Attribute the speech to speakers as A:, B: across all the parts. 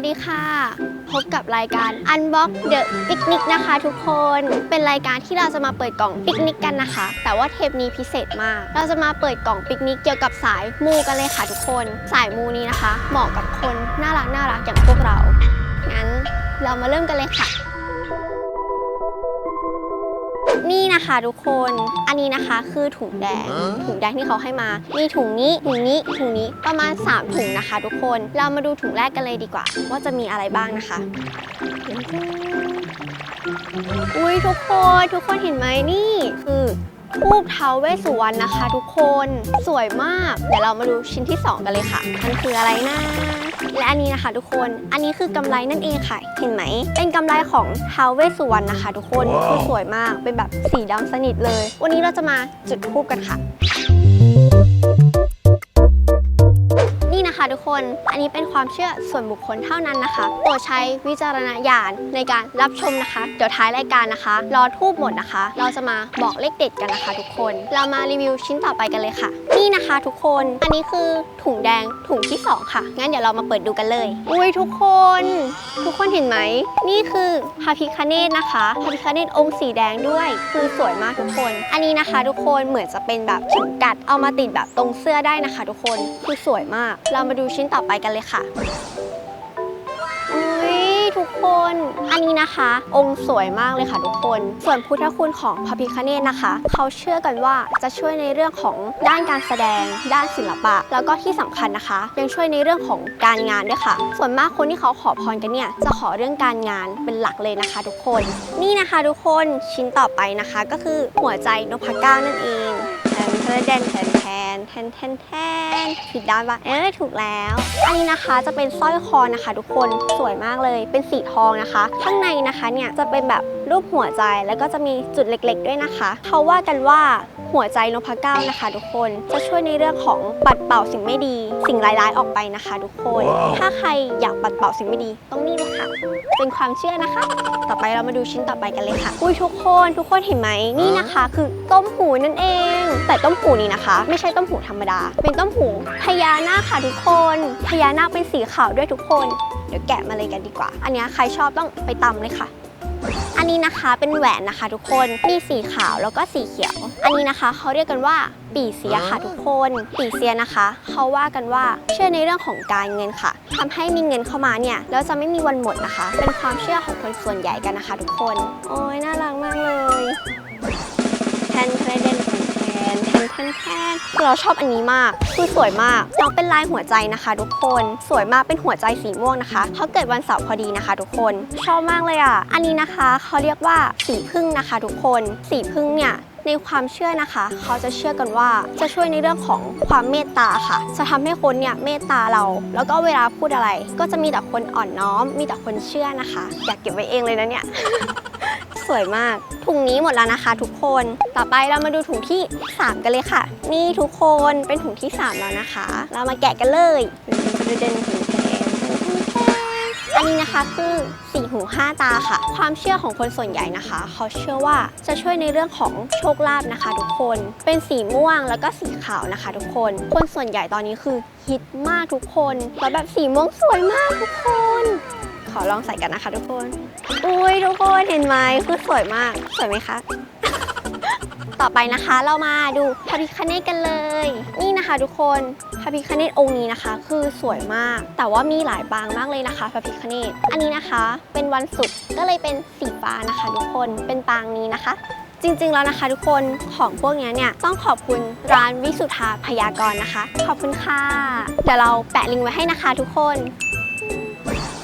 A: วัสดีค่ะ พบกับรายการ Unbox The Picnic นะคะทุกคน เป็นรายการที่เราจะมาเปิดกล่องปิกนิกกันนะคะ แต่ว่าเทปนี้พิเศษมาก เราจะมาเปิดกล่องปิกนิกเกี่ยวกับสายมูกันเลยค่ะทุกคน สายมูนี้นะคะ เหมาะกับคนน่ารักน่ารักอย่างพวกเรา งั้นเรามาเริ่มกันเลยค่ะ คะทุกคน อันนี้นะคะคือถุงแดง ถุงแดงที่เขาให้มา มีถุงนี้ ถุงนี้ ถุงนี้ ประมาณ 3 ถุงนะคะ ทุกคน เรามาดูถุงแรกกันเลยดีกว่า ว่าจะมีอะไรบ้างนะคะ อุ้ยทุกคน ทุกคนเห็นไหมนี่คือ ทูบเท้าเวสสุวรรณนะคะทุกคนสวยมาก เดี๋ยวเรามาดูชิ้นที่ 2 กันเลยค่ะ มันคืออะไรนะและอันนี้นะคะทุกคน อันนี้คือกำไรนั่นเองค่ะ เห็นไหม เป็นกำไรของท้าวเวสสุวรรณนะคะ ทุกคนคือสวยมาก เป็นแบบสีดำสนิทเลย วันนี้เราจะมาจุดธูปกันค่ะ นี่ะคะทุกคน อันนี้เป็นความเชื่อส่วนบุคคลเท่านั้นนะคะ โปรดใช้วิจารณญาณในการรับชมนะคะ เดี๋ยวท้ายรายการนะคะ รอทูบหมดนะคะ เราจะมาบอกเลขเด็ดกันนะคะ ทุกคน เรามารีวิวชิ้นต่อไปกันเลยค่ะ นี่นะคะ ทุกคน อันนี้คือถุงแดงถุงที่สองค่ะ งั้นเดี๋ยวเรามาเปิดดูกันเลย อุ้ยทุกคน ทุกคนเห็นไหม นี่คือพระพิคเนตนะคะพระพิคเนตองค์สีแดงด้วย คือสวยมากทุกคน อันนี้นะคะ ทุกคนเหมือนจะเป็นแบบเข็มกัดเอามาติดแบบตรงเสื้อได้นะคะ ทุกคน คือสวยมาก เรามาดูชิ้นต่อไปกันเลยค่ะอุ้ยทุกคน อันนี้นะคะ องค์สวยมากเลยค่ะทุกคน ส่วนพุทธคุณของพระพิคเนตนะคะ เขาเชื่อกันว่าจะช่วยในเรื่องของด้านการแสดง ด้านศิลปะ แล้วก็ที่สำคัญนะคะ ยังช่วยในเรื่องของการงานด้วยค่ะ ส่วนมากคนที่เขาขอพรกันเนี่ยจะขอเรื่องการงานเป็นหลักเลยนะคะ ทุกคน นี่นะคะทุกคนชิ้นต่อไปนะคะ ก็คือหัวใจนพเก้านั่นเอง แทนแทนแทนแทนแทนแทนแทนผิดด้านปะเออถูกแล้ว อันนี้นะคะจะเป็นสร้อยคอนะคะ ทุกคนสวยมากเลย เป็นสีทองนะคะ ข้างในนะคะเนี่ยจะเป็นแบบรูปหัวใจแล้วก็จะมีจุดเล็กๆ ด้วยนะคะเขาว่ากันว่าหัวใจนพเก้านะคะ ทุกคนจะช่วยในเรื่องของปัดเป่าสิ่งไม่ดี สิ่งร้ายๆออกไปนะคะ ทุกคน ถ้าใครอยากปัดเป่าสิ่งไม่ดีต้องนี่เลยค่ะเป็นความเชื่อนะคะ ต่อไปเรามาดูชิ้นต่อไปกันเลยค่ะอุ้ยทุกคนทุกคนเห็นไหมนี่นะคะ คือต้มหูนั่นเอง แต่ต้มหูนี้นะคะ ไม่ใช่ต้มหูธรรมดา เป็นต้มหูพญานาคค่ะทุกคนพญานาคเป็นสีขาวด้วยทุกคน เดี๋ยวแกะมาเลยกันดีกว่า อันนี้ใครชอบต้องไปตำเลยค่ะอันนี้นะคะเป็นแหวนนะคะทุกคน มีสีขาวแล้วก็สีเขียว อันนี้นะคะเขาเรียกกันว่าปีเสียค่ะทุกคน ปีเสียนะคะเขาว่ากันว่าเชื่อในเรื่องของการเงินค่ะทำให้มีเงินเข้ามาเนี่ยแล้วจะไม่มีวันหมดนะคะ เป็นความเชื่อของคนส่วนใหญ่กันนะคะ ทุกคน โอ้ยน่ารักมากเลย คือเราชอบอันนี้มากคือสวยมากน้องเป็นลายหัวใจนะคะ ทุกคนสวยมากเป็นหัวใจสีม่วงนะคะเขาเกิดวันเสาร์พอดีนะคะ ทุกคนชอบมากเลยอะ อันนี้นะคะเขาเรียกว่าสีพึ่งนะคะ ทุกคนสีพึ่งเนี่ยในความเชื่อนะคะ เขาจะเชื่อกันว่าจะช่วยในเรื่องของความเมตตาค่ะ จะทำให้คนเนี่ยเมตตาเรา แล้วก็เวลาพูดอะไร ก็จะมีแต่คนอ่อนน้อม มีแต่คนเชื่อนะคะ อยากเก็บไว้เองเลยนะเนี่ย สวยมาก ถุงนี้หมดแล้วนะคะ ทุกคน ต่อไปเรามาดูถุงที่ 3 กันเลยค่ะ นี่ทุกคนเป็นถุงที่ 3 แล้วนะคะ เรามาแกะกันเลยเดินถุงแทนอันนี้นะคะคือสีหูห้าตาค่ะ ความเชื่อของคนส่วนใหญ่นะคะ เขาเชื่อว่าจะช่วยในเรื่องของโชคลาภนะคะ ทุกคนเป็นสีม่วงแล้วก็สีขาวนะคะ ทุกคน คนส่วนใหญ่ตอนนี้คือฮิตมากทุกคนแล้วแบบสีม่วงสวยมากทุกคน ขอลองใส่กันนะคะทุกคน อุ้ยทุกคนเห็นไหมคือสวยมาก สวยไหมคะ ต่อไปนะคะเรามาดูพระพิคเนตกันเลย นี่นะคะทุกคนพระพิคเนตองค์นี้นะคะ คือสวยมาก แต่ว่ามีหลายปางมากเลยนะคะพระพิคเนตอันนี้นะคะ เป็นวันศุกร์ก็เลยเป็นสีฟ้านะคะ ทุกคนเป็นปางนี้นะคะจริงๆ แล้วนะคะทุกคนของพวกนี้เนี่ยต้องขอบคุณร้านวิสุทธาพยากรณ์นะคะ ขอบคุณค่ะ เดี๋ยวเราแปะลิงก์ไว้ให้นะคะทุกคน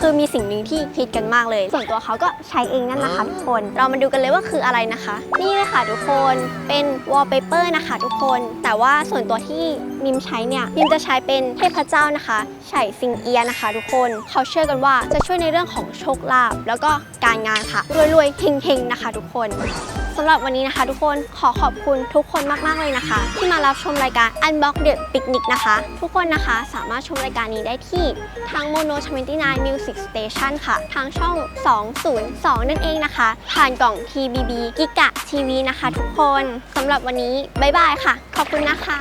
A: คือมีสิ่งหนึ่งที่คิดกันมากเลย ส่วนตัวเขาก็ใช้เองนั่นแหละค่ะทุกคน เรามาดูกันเลยว่าคืออะไรนะคะ นี่เลยค่ะทุกคนเป็นวอลเปเปอร์นะคะทุกคน แต่ว่าส่วนตัวที่มิมใช้เนี่ยมิมจะใช้เป็นเทพเจ้านะคะไฉซิงเอียนะคะ ทุกคนเขาเชื่อกันว่าจะช่วยในเรื่องของโชคลาภแล้วก็การงานค่ะรวยๆเฮงๆนะคะ ทุกคน สำหรับวันนี้นะคะ ทุกคนขอขอบคุณทุกคนมาก ๆ เลยนะคะ ที่มารับชมรายการ Unbox The Picnic นะคะ ทุกคนนะคะสามารถชมรายการนี้ได้ที่ทาง Mono 29 Music Station ค่ะ ทางช่อง 202 นั่นเองนะคะ ผ่านกล่อง TBB กิกะทีวีนะคะ ทุกคนสำหรับวันนี้ บ๊ายบายค่ะ ขอบคุณนะคะ